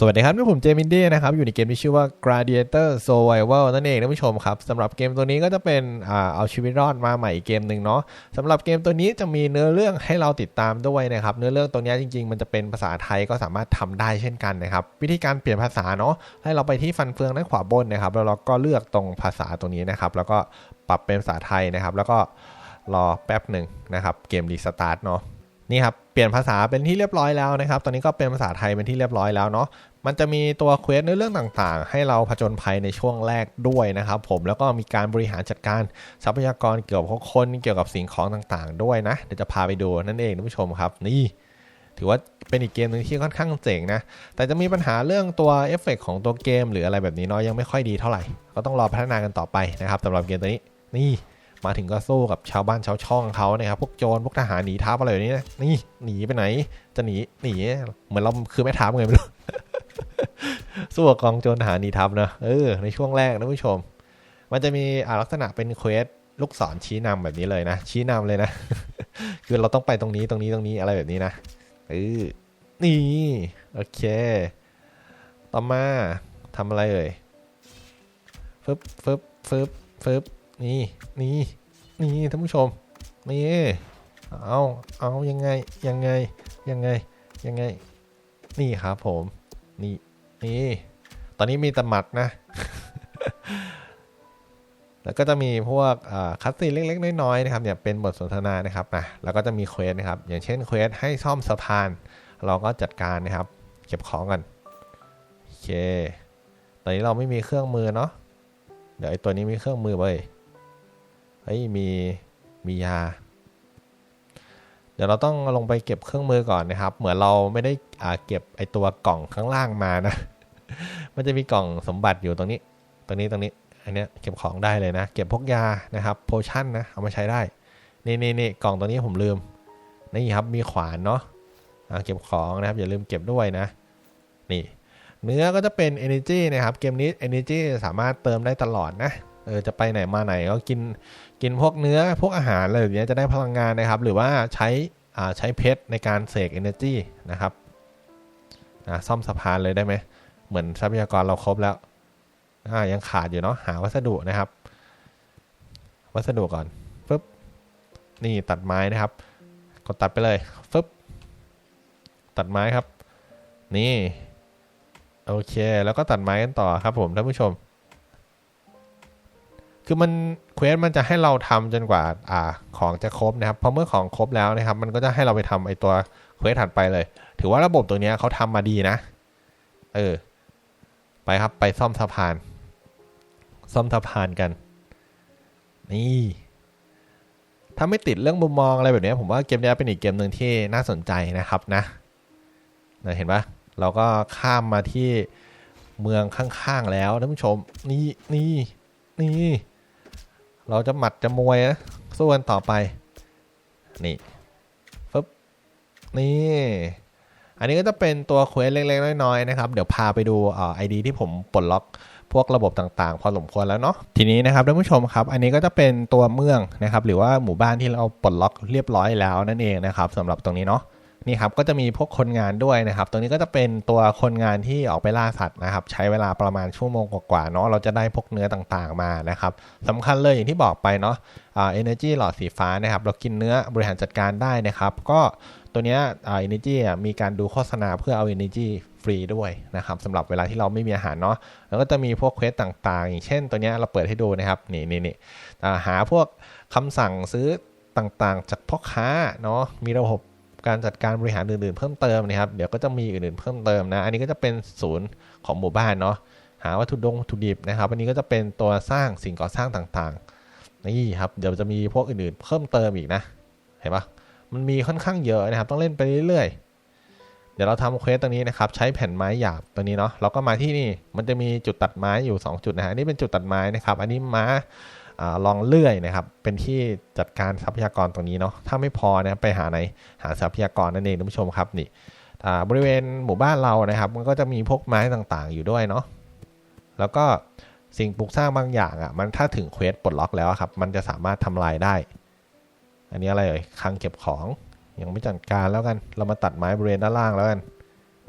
สวัสดีครับนี่ผมเจมินดี้นะครับ อยู่ในเกมที่ชื่อว่า Gladiator Survival นั่นเองท่านผู้ชมครับสำหรับเกมตัวนี้ก็จะเป็นอ่าเอาชีวิตรอดมาใหม่อีกเกมหนึ่งเนาะสำหรับเกมตัวนี้จะมีเนื้อเรื่องให้เราติดตามด้วยนะครับเนื้อเรื่องตัวนี้จริง ๆ มันจะเป็นภาษาไทยก็สามารถทำได้เช่นกันนะครับวิธีการเปลี่ยนภาษาเนาะให้เราไปที่ฟันเฟืองด้านขวาบนนะครับแล้วเราก็เลือกตรงภาษาตัวนี้นะครับแล้วก็ปรับเป็นภาษาไทยนะครับแล้วก็รอแป๊บหนึ่งนะครับเกมรีสตาร์ทเนาะ นี่ครับเปลี่ยนภาษาเป็นที่เรียบร้อยแล้วนะครับ ตอนนี้ก็เป็นภาษาไทยเป็นที่เรียบร้อยแล้วเนาะมันจะมีตัวเควสในเรื่องต่างๆ ให้เราผจญภัยในช่วงแรกด้วยนะครับ ผมแล้วก็มีการบริหารจัดการทรัพยากรเกี่ยวกับคนเกี่ยวกับสิ่งของต่างๆ ด้วยนะ เดี๋ยวจะพาไปดูนั่นเองท่านผู้ชมครับ นี่ ถือว่าเป็นอีกเกมหนึ่งที่ค่อนข้างเจ๋งนะ แต่จะมีปัญหาเรื่องตัวเอฟเฟกของตัวเกม หรืออะไรแบบนี้เนาะยังไม่ค่อยดีเท่าไหร่ ก็ต้องรอพัฒนากันต่อไปนะครับสำหรับเกมตัวนี้นี่ มาถึงก็สู้กับชาวบ้านชาวช่องเขานะครับพวกโจรพวกทหารหนีทัพอะไรแบบนี้นะนี่หนีไปไหน จะหนีหนีเหมือนเราคือไม่ทัพไงไม่รู้สู้กับกองโจรทหารหนีทัพเนอะเออในช่วงแรกนะผู้ชม มันจะมีลักษณะเป็นเควสลูกศรชี้นำแบบนี้เลยนะ ชี้นำเลยนะ คือเราต้องไปตรงนี้ตรงนี้ตรงนี้อะไรแบบนี้นะเออนี่โอเค ต่อมาทำอะไรเอ่ยฟึบฟึบฟึบฟึบ นี่นี่นี่ท่านผู้ชมนี่เอาเอายังไงยังไงยังไงยังไง นี่ครับผม นี่นี่ ตอนนี้มีแตหมัดนะ แล้วก็จะมีพวกคัสซีเล็กๆน้อยๆนะครับเนี่ยเป็นบทสนทนานะครับนะแล้วก็จะมีเควสนะครับ อย่างเช่นเควสให้ซ่อมสะพาน เราก็จัดการนะครับ เก็บของกันโอเคตอนนี้เราไม่มีเครื่องมือเนาะเดี๋ยวไอตัวนี้มีเครื่องมือเว้ย เฮ้ยมีมียา เดี๋ยวเราต้องลงไปเก็บเครื่องมือก่อนนะครับ เหมือนเราไม่ได้อ่าเก็บไอตัวกล่องข้างล่างมานะ มันจะมีกล่องสมบัติอยู่ตรงนี้ ตรงนี้ตรงนี้ อันเนี้ยเก็บของได้เลยนะ เก็บพวกยานะครับโพชั่นนะ เอามาใช้ได้ นี่นี่นี่กล่องตัวนี้ผมลืม นี่ครับมีขวานเนาะอ่าเก็บของนะครับ อย่าลืมเก็บด้วยนะ นี่ เนื้อก็จะเป็น energy นะครับ เกมนี้ energy สามารถเติมได้ตลอดนะ เออจะไปไหนมาไหนก็กินกินพวกเนื้อพวกอาหารอะไรแบบนี้จะได้พลังงานนะครับ หรือว่าใช้อ่าใช้เพชรในการเสก energy นะครับอ่าซ่อมสะพานเลยได้ไหมเหมือนทรัพยากรเราครบแล้วอ่ายังขาดอยู่เนาะหาวัสดุนะครับ วัสดุก่อนฟึบนี่ตัดไม้นะครับ กดตัดไปเลยฟึบตัดไม้ครับ นี่ โอเค แล้วก็ตัดไม้กันต่อครับผมท่านผู้ชม คือมันเควสมันจะให้เราทำจนกว่าอ่าของจะครบนะครับพอเมื่อของครบแล้วนะครับ มันก็จะให้เราไปทำไอตัวเควสถัดไปเลย ถือว่าระบบตัวนี้เขาทำมาดีนะ เออ ไปครับไปซ่อมสะพาน ซ่อมสะพานกัน นี่ถ้าไม่ติดเรื่องมุมมองอะไรแบบนี้ผมว่าเกมนี้เป็นอีกเกมหนึ่งที่น่าสนใจนะครับนะนะเห็นปะเราก็ข้ามมาที่เมืองข้างๆแล้วท่านผู้ชม นี่นี่นี่ เราจะหมัดจะมวยนะสู้กันต่อไป นี่ฟึบนี่ อันนี้ก็จะเป็นตัวเควสเล็กๆน้อยๆนะครับ เดี๋ยวพาไปดูอ่าไอดีที่ผมปลดล็อกพวกระบบต่างๆ พอสมควรแล้วเนาะทีนี้นะครับท่านผู้ชมครับ อันนี้ก็จะเป็นตัวเมืองนะครับ หรือว่าหมู่บ้านที่เราปลดล็อกเรียบร้อยแล้วนั่นเองนะครับสำหรับตรงนี้เนาะ นี่ครับก็จะมีพวกคนงานด้วยนะครับ ตรงนี้ก็จะเป็นตัวคนงานที่ออกไปล่าสัตว์นะครับ ใช้เวลาประมาณชั่วโมงกว่าๆเนาะเราจะได้พวกเนื้อต่างๆมานะครับสำคัญเลยอย่างที่บอกไปเนาะเอ่า energy หลอดสีฟ้านะครับ เรากินเนื้อบริหารจัดการได้นะครับ ก็ตัวเนี้ยเอ่า energy อะมีการดูโฆษณาเพื่อเอา energy ฟรีด้วยนะครับสำหรับเวลาที่เราไม่มีอาหารเนาะแล้วก็จะมีพวกเควสต่างๆ อย่างเช่น ตัวเนี้ยเราเปิดให้ดูนะครับนี่นี่นี่หาพวกคำสั่งซื้อต่างๆ จากพ่อค้าเนาะมีระบบ การจัดการบริหารอื่นๆ เพิ่มเติมนะครับ เดี๋ยวก็จะมีอื่นๆเพิ่มเติมนะ อันนี้ก็จะเป็นศูนย์ของหมู่บ้านเนาะ หาวัตถุดงวัตถุดิบนะครับ อันนี้ก็จะเป็นตัวสร้างสิ่งก่อสร้างต่างๆ นี่ครับ เดี๋ยวจะมีพวกอื่นๆ เพิ่มเติมอีกนะ เห็นปะมันมีค่อนข้างเยอะนะครับ ต้องเล่นไปเรื่อยๆ เดี๋ยวเราทำเควสตรงนี้นะครับ ใช้แผ่นไม้หยาบตัวนี้เนาะ เราก็มาที่นี่ มันจะมีจุดตัดไม้อยู่ 2 จุดนะฮะอันนี้เป็นจุดตัดไม้นะครับ อันนี้ม้า ลองเลื่อยนะครับ เป็นที่จัดการทรัพยากรตรงนี้เนาะถ้าไม่พอนะไปหาไหนหาทรัพยากรนั่นเองท่านผู้ชมครับนี่บริเวณหมู่บ้านเรานะครับ มันก็จะมีพวกไม้ต่างๆ อยู่ด้วยเนาะแล้วก็สิ่งปลูกสร้างบางอย่างอะมันถ้าถึงเควสปลดล็อกแล้วครับ มันจะสามารถทำลายได้ อันนี้อะไรเอ่ยคลังเก็บของยังไม่จัดการแล้วกัน เรามาตัดไม้บริเวณด้านล่างแล้วกัน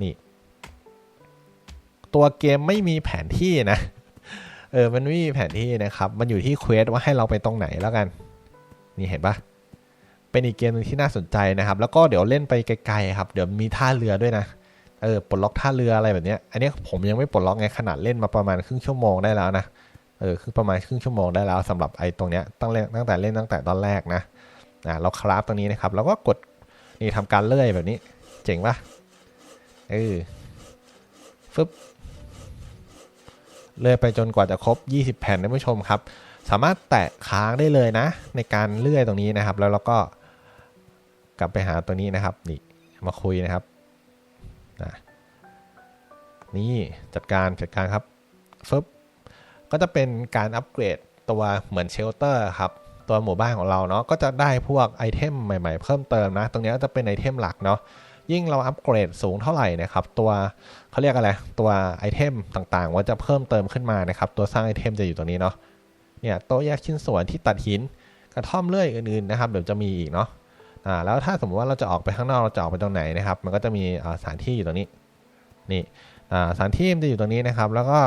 นี่ ตัวเกมไม่มีแผนที่นะ เออมันไม่มีแผนที่นะครับ มันอยู่ที่เควสว่าให้เราไปตรงไหนแล้วกัน นี่เห็นปะเป็นอีกเกมนึงที่น่าสนใจนะครับ แล้วก็เดี๋ยวเล่นไปไกลๆครับ เดี๋ยวมีท่าเรือด้วยนะ เออปลดล็อกท่าเรืออะไรแบบเนี้ยอันนี้ผมยังไม่ปลดล็อกไงขนาดเล่นมาประมาณครึ่งชั่วโมงได้แล้วนะเออคือประมาณครึ่งชั่วโมงได้แล้วสำหรับไอ้ตรงเนี้ยตั้งเล่ตั้งแต่เล่นตั้งแต่ตอนแรกนะอ่าเราคราฟตรงนี้นะครับแล้วก็กดนี่ทำการเลื่อยแบบนี้ เจ๋งปะเออฟึบ เลื่อยไปจนกว่าจะครบ 20 แผ่นท่านผู้ชมครับ สามารถแตะค้างได้เลยนะ ในการเลื่อยตรงนี้นะครับ แล้วเราก็กลับไปหาตัวนี้นะครับนี่มาคุยนะครับนะนี่จัดการจัดการครับฟึบก็จะเป็นการอัปเกรดตัวเหมือนเชลเตอร์ครับตัวหมู่บ้านของเราเนาะก็จะได้พวกไอเทมใหม่ ๆ เพิ่มเติมนะ ตรงนี้ก็จะเป็นไอเทมหลักเนาะ ยิ่งเราอัปเกรดสูงเท่าไหร่นะครับ ตัวเขาเรียกอะไร ตัวไอเทมต่างๆ ว่าจะเพิ่มเติมขึ้นมานะครับ ตัวสร้างไอเทมจะอยู่ตรงนี้เนาะ เนี่ยโต๊ะแยกชิ้นส่วนที่ตัดหินกระท่อมเลื่อยอื่นๆนะครับเดี๋ยวจะมีอีกเนาะ อ่า แล้วถ้าสมมติว่าเราจะออกไปข้างนอกเราจะออกไปตรงไหนนะครับ มันก็จะมีสถานที่อยู่ตรงนี้ นี่อ่าสถานที่มันจะอยู่ตรงนี้นะครับ แล้วก็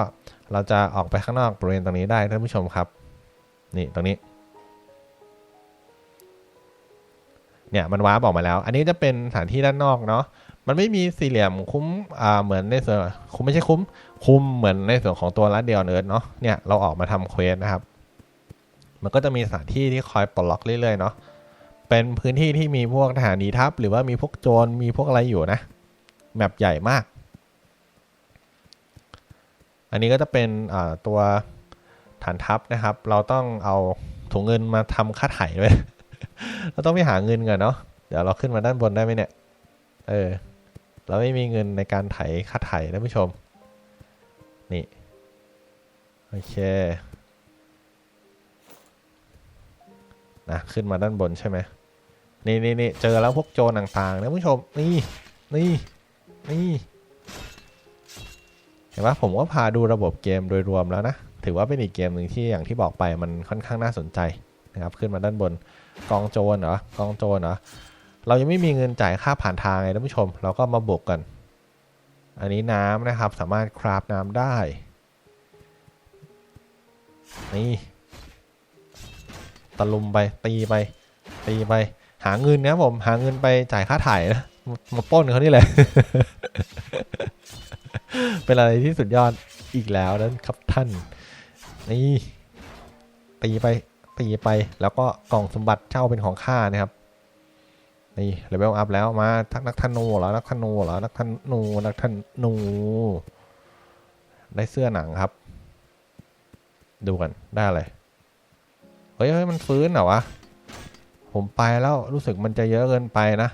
เราจะออกไปข้างนอกบริเวณตรงนี้ได้ท่านผู้ชมครับ นี่ตรงนี้ เนี่ยมันว้าร์ปอกมาแล้ว อันนี้จะเป็นสถานที่ด้านนอกเนาะมันไม่มีสี่เหลี่ยมคุ้มอ่าเหมือนในส่วนคุ้มไม่ใช่คุ้ม คุมเหมือนในส่วนของตัวรัดเดียวเนิร์ดเนาะเนี่ยเราออกมาทำเควสนะครับ มันก็จะมีสถานที่ที่คอยปลดล็อกเรื่อยๆเนาะเป็นพื้นที่ที่มีพวกทหารหนีทัพ หรือว่ามีพวกโจรมีพวกอะไรอยู่นะแมปใหญ่มาก อันนี้ก็จะเป็นอ่าตัวฐานทัพนะครับ เราต้องเอาถุงเงินมาทำค่าไถ่ด้วย เราต้องไปหาเงินก่อนเนาะเดี๋ยวเราขึ้นมาด้านบนได้ไหมเนี่ย เออ เราไม่มีเงินในการไถค่าไถนะผู้ชม นี่ โอเค นะ ขึ้นมาด้านบนใช่ไหมนี่นี่นี่เจอแล้วพวกโจรต่างๆนะผู้ชม นี่ นี่ นี่ เห็นปะผมก็พาดูระบบเกมโดยรวมแล้วนะ ถือว่าเป็นอีกเกมหนึ่งที่อย่างที่บอกไปมันค่อนข้างน่าสนใจ นะครับขึ้นมาด้านบนกองโจรเหรอกองโจรเหรอเรายังไม่มีเงินจ่ายค่าผ่านทางไงท่านผู้ชม เราก็มาบวกกัน อันนี้น้ำนะครับสามารถคราฟน้ำได้ นี่ตะลุมไปตีไป ตีไป หาเงินนะผมหาเงินไปจ่ายค่าถ่ายนะมาป้นเขานี่แหละ เป็นอะไรที่สุดยอดอีกแล้วนะครับท่าน นี่ตีไป ตีไป แล้วก็กล่องสมบัติเช่าเป็นของข้านะครับนี่เลเวลอัพแล้วมาทักนักธนูเหรอนักธนูเหรอนักธนูนักธนูได้เสื้อหนังครับ ดูกันได้อะไรเฮ้ยเฮ้ยมันฟื้นเหรอวะผมไปแล้วรู้สึกมันจะเยอะเกินไปนะ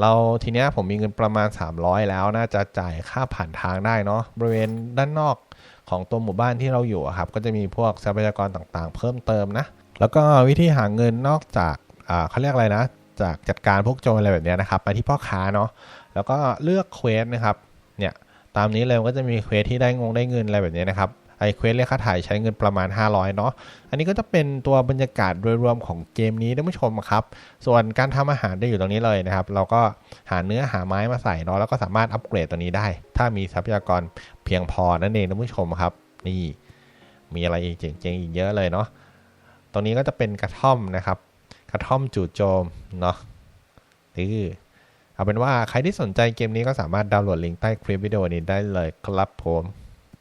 เราทีเนี้ยผมมีเงินประมาณ 300 แล้วน่าจะจ่ายค่าผ่านทางได้เนาะบริเวณด้านนอกของตัวหมู่บ้านที่เราอยู่ครับ ก็จะมีพวกทรัพยากรต่างๆ เพิ่มเติมนะ แล้วก็วิธีหาเงินนอกจากอ่าเขาเรียกอะไรนะ จากจัดการพวกโจรอะไรแบบเนี้ยนะครับ ไปที่พ่อค้าเนาะแล้วก็เลือกเควสนะครับเนี่ยตามนี้เลยก็จะมีเควสที่ได้งงได้เงินอะไรแบบนี้นะครับ เควสเรียกค่าถ่ายใช้เงินประมาณ 500 เนาะ อันนี้ก็จะเป็นตัวบรรยากาศโดยรวมของเกมนี้ท่านผู้ชมครับ ส่วนการทำอาหารได้อยู่ตรงนี้เลยนะครับ เราก็หาเนื้อหาไม้มาใส่เนาะ แล้วก็สามารถอัปเกรดตัวนี้ได้ ถ้ามีทรัพยากรเพียงพอนั่นเองท่านผู้ชมครับ นี่ มีอะไรอีกเจ๋งๆอีกเยอะเลยเนาะ ตรงนี้ก็จะเป็นกระท่อมนะครับ กระท่อมจู่โจมเนาะนี่เอาเป็นว่าใครที่สนใจเกมนี้ก็สามารถดาวน์โหลดลิงก์ใต้คลิปวิดีโอนี้ได้เลยครับผม